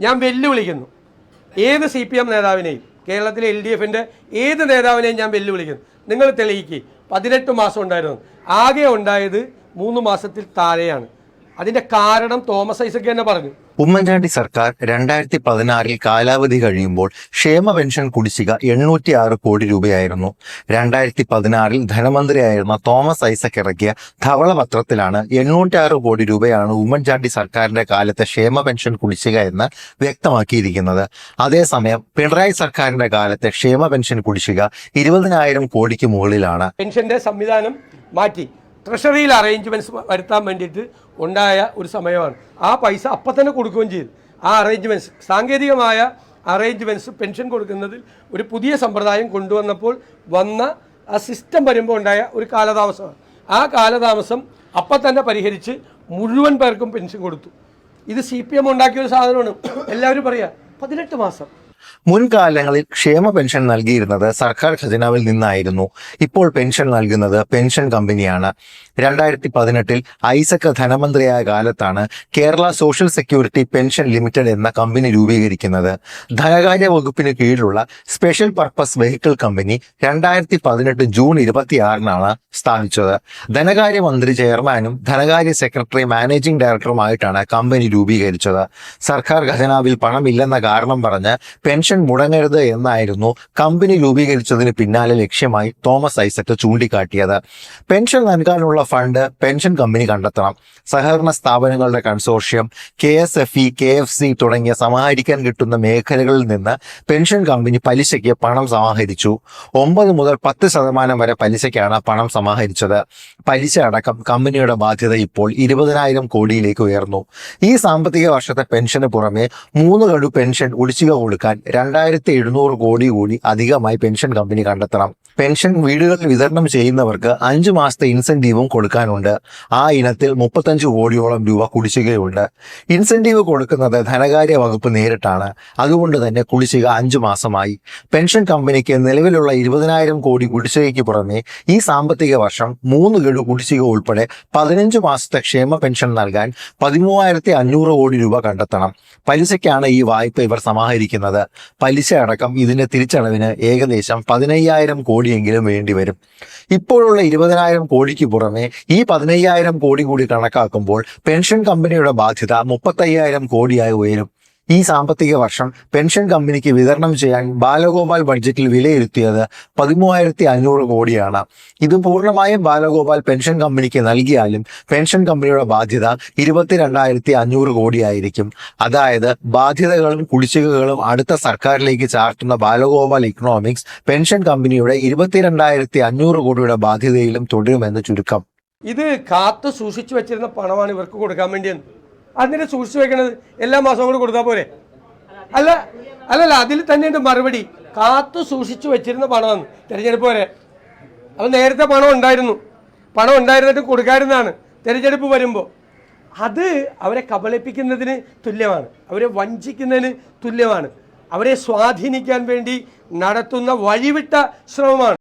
ഞാൻ വെല്ലുവിളിക്കുന്നു. ഏത് C P M നേതാവിനെയും കേരളത്തിലെ എൽ ഡി എഫിന്റെ ഏത് നേതാവിനെയും ഞാൻ വെല്ലുവിളിക്കുന്നു. നിങ്ങൾ തെളിയിക്കുക പതിനെട്ട് മാസം ഉണ്ടായിരുന്നു. ആകെ ഉണ്ടായത് മൂന്ന് മാസത്തിൽ താഴെയാണ്. അതിന്റെ കാരണം തോമസ് ഐസക് തന്നെ പറഞ്ഞു. ഉമ്മൻചാണ്ടി സർക്കാർ രണ്ടായിരത്തി പതിനാറിൽ കാലാവധി കഴിയുമ്പോൾ ക്ഷേമ പെൻഷൻ കുടിശ്ശിക എണ്ണൂറ്റി ആറ് കോടി രൂപയായിരുന്നു. രണ്ടായിരത്തി പതിനാറിൽ ധനമന്ത്രിയായിരുന്ന തോമസ് ഐസക് ഇറക്കിയ ധവളപത്രത്തിലാണ് എണ്ണൂറ്റി ആറ് കോടി രൂപയാണ് ഉമ്മൻചാണ്ടി സർക്കാരിന്റെ കാലത്തെ ക്ഷേമ പെൻഷൻ കുടിശ്ശിക എന്ന് വ്യക്തമാക്കിയിരിക്കുന്നത്. അതേസമയം പിണറായി സർക്കാരിന്റെ കാലത്തെ ക്ഷേമ പെൻഷൻ കുടിശ്ശിക ഇരുപതിനായിരം കോടിക്ക് മുകളിലാണ്. പെൻഷന്റെ സംവിധാനം മാറ്റി. ട്രഷറിയിൽ അറേഞ്ച്മെന്റ്സ് വരുത്താൻ വേണ്ടിയിട്ട് ഉണ്ടായ ഒരു സമയമാണ്. ആ പൈസ അപ്പം തന്നെ കൊടുക്കുകയും ചെയ്തു. ആ അറേഞ്ച്മെന്റ്സ് സാങ്കേതികമായ അറേഞ്ച്മെന്റ്സ് പെൻഷൻ കൊടുക്കുന്നതിൽ ഒരു പുതിയ സമ്പ്രദായം കൊണ്ടുവന്നപ്പോൾ വന്ന ആ സിസ്റ്റം വരുമ്പോൾ ഉണ്ടായ ഒരു കാലതാമസമാണ്. ആ കാലതാമസം അപ്പം തന്നെ പരിഹരിച്ച് മുഴുവൻ പേർക്കും പെൻഷൻ കൊടുത്തു. ഇത് സി പി എം ഉണ്ടാക്കിയ ഒരു സാധനമാണ്. എല്ലാവരും പറയുക പതിനെട്ട് മാസം. മുൻകാലങ്ങളിൽ ക്ഷേമ പെൻഷൻ നൽകിയിരുന്നത് സർക്കാർ ഖജനാവിൽ നിന്നായിരുന്നു. ഇപ്പോൾ പെൻഷൻ നൽകുന്നത് പെൻഷൻ കമ്പനിയാണ്. രണ്ടായിരത്തി പതിനെട്ടിൽ ഐസക് ധനമന്ത്രിയായ കാലത്താണ് Kerala social security pension limited എന്ന കമ്പനി രൂപീകരിക്കുന്നത്. ധനകാര്യ വകുപ്പിന് കീഴിലുള്ള സ്പെഷ്യൽ പർപ്പസ് വെഹിക്കിൾ കമ്പനി രണ്ടായിരത്തി പതിനെട്ട് ജൂൺ ഇരുപത്തിയാറിനാണ് സ്ഥാപിച്ചത്. ധനകാര്യ മന്ത്രി ചെയർമാനും ധനകാര്യ സെക്രട്ടറി മാനേജിംഗ് ഡയറക്ടറുമായിട്ടാണ് കമ്പനി രൂപീകരിച്ചത്. സർക്കാർ ഖജനാവിൽ പണമില്ലെന്ന കാരണം പറഞ്ഞ് പെൻഷൻ മുടങ്ങരുത് എന്നായിരുന്നു കമ്പനി രൂപീകരിച്ചതിന് പിന്നാലെ ലക്ഷ്യമായി തോമസ് ഐസക് ചൂണ്ടിക്കാട്ടിയത്. പെൻഷൻ നൽകാനുള്ള ഫണ്ട് പെൻഷൻ കമ്പനി കണ്ടെത്തണം. സഹകരണ സ്ഥാപനങ്ങളുടെ consortium K S F E K F C തുടങ്ങിയ സമാഹരിക്കാൻ കിട്ടുന്ന മേഖലകളിൽ നിന്ന് പെൻഷൻ കമ്പനി പലിശയ്ക്ക് പണം സമാഹരിച്ചു. ഒമ്പത് മുതൽ പത്ത് ശതമാനം വരെ പലിശയ്ക്കാണ് പണം സമാഹരിച്ചത്. പലിശ അടക്കം കമ്പനിയുടെ ബാധ്യത ഇപ്പോൾ ഇരുപതിനായിരം കോടിയിലേക്ക് ഉയർന്നു. ഈ സാമ്പത്തിക വർഷത്തെ പെൻഷന് പുറമെ മൂന്ന് ഗഡു പെൻഷൻ ഒളിച്ചുക കൊടുക്കാൻ രണ്ടായിരത്തി എഴുന്നൂറ് കോടി കൂടി അധികമായി പെൻഷൻ കമ്പനി കണ്ടെത്തണം. പെൻഷൻ വീടുകളിൽ വിതരണം ചെയ്യുന്നവർക്ക് അഞ്ചു മാസത്തെ ഇൻസെന്റീവും കൊടുക്കാനുണ്ട്. ആ ഇനത്തിൽ മുപ്പത്തഞ്ച് കോടിയോളം രൂപ കുടിശ്ശികയുണ്ട്. ഇൻസെന്റീവ് കൊടുക്കുന്നത് ധനകാര്യ വകുപ്പ് നേരിട്ടാണ്. അതുകൊണ്ട് തന്നെ കുടിശ്ശിക അഞ്ചു മാസമായി. പെൻഷൻ കമ്പനിക്ക് നിലവിലുള്ള ഇരുപതിനായിരം കോടി കുടിശ്ശികയ്ക്ക് പുറമെ ഈ സാമ്പത്തിക വർഷം മൂന്ന് ഗഡു കുടിശ്ശിക ഉൾപ്പെടെ പതിനഞ്ച് മാസത്തെ ക്ഷേമ പെൻഷൻ നൽകാൻ പതിമൂവായിരത്തി അഞ്ഞൂറ് കോടി രൂപ കണ്ടെത്തണം. പലിശയ്ക്കാണ് ഈ വായ്പ ഇവർ സമാഹരിക്കുന്നത്. പലിശ അടക്കം ഇതിന്റെ തിരിച്ചടവിന് ഏകദേശം പതിനയ്യായിരം കോടിയെങ്കിലും വേണ്ടി വരും. ഇപ്പോഴുള്ള ഇരുപതിനായിരം കോടിക്ക് പുറമെ ഈ പതിനയ്യായിരം കോടി കൂടി കണക്കാക്കുമ്പോൾ പെൻഷൻ കമ്പനിയുടെ ബാധ്യത മുപ്പത്തയ്യായിരം കോടിയായി ഉയരും. ഈ സാമ്പത്തിക വർഷം പെൻഷൻ കമ്പനിക്ക് വിതരണം ചെയ്യാൻ ബാലഗോപാൽ ബഡ്ജറ്റിൽ വിലയിരുത്തിയത് പതിമൂവായിരത്തി അഞ്ഞൂറ് കോടിയാണ്. ഇത് പൂർണമായും ബാലഗോപാൽ പെൻഷൻ കമ്പനിക്ക് നൽകിയാലും പെൻഷൻ കമ്പനിയുടെ ബാധ്യത ഇരുപത്തിരണ്ടായിരത്തി അഞ്ഞൂറ് കോടിയായിരിക്കും. അതായത് ബാധ്യതകളും കുടിശ്ശികകളും അടുത്ത സർക്കാരിലേക്ക് ചാർത്തുന്ന ബാലഗോപാൽ ഇക്കണോമിക്സ് പെൻഷൻ കമ്പനിയുടെ ഇരുപത്തിരണ്ടായിരത്തി അഞ്ഞൂറ് കോടിയുടെ ബാധ്യതയിലും തുടരുമെന്ന് ചുരുക്കം. ഇത് കാത്തു സൂക്ഷിച്ചു വെച്ചിരുന്ന പണമാണ് ഇവർക്ക് കൊടുക്കാൻ വേണ്ടിയെന്ന്. അതിനെ സൂക്ഷിച്ചു വെക്കണത് എല്ലാ മാസവും കൂടെ കൊടുത്താൽ പോരെ. അല്ല അല്ലല്ല അതിൽ തന്നെയുണ്ട് മറുപടി. കാത്തു സൂക്ഷിച്ചു വെച്ചിരുന്ന പണമാണ്. തിരഞ്ഞെടുപ്പ് വരെ. അപ്പം നേരത്തെ പണം ഉണ്ടായിരുന്നു. പണം ഉണ്ടായിരുന്നിട്ട് കൊടുക്കാറുന്നതാണ് തിരഞ്ഞെടുപ്പ് വരുമ്പോൾ അത് അവരെ കബളിപ്പിക്കുന്നതിന് തുല്യമാണ്. അവരെ വഞ്ചിക്കുന്നതിന് തുല്യമാണ്. അവരെ സ്വാധീനിക്കാൻ വേണ്ടി നടത്തുന്ന വഴിവിട്ട ശ്രമമാണ്.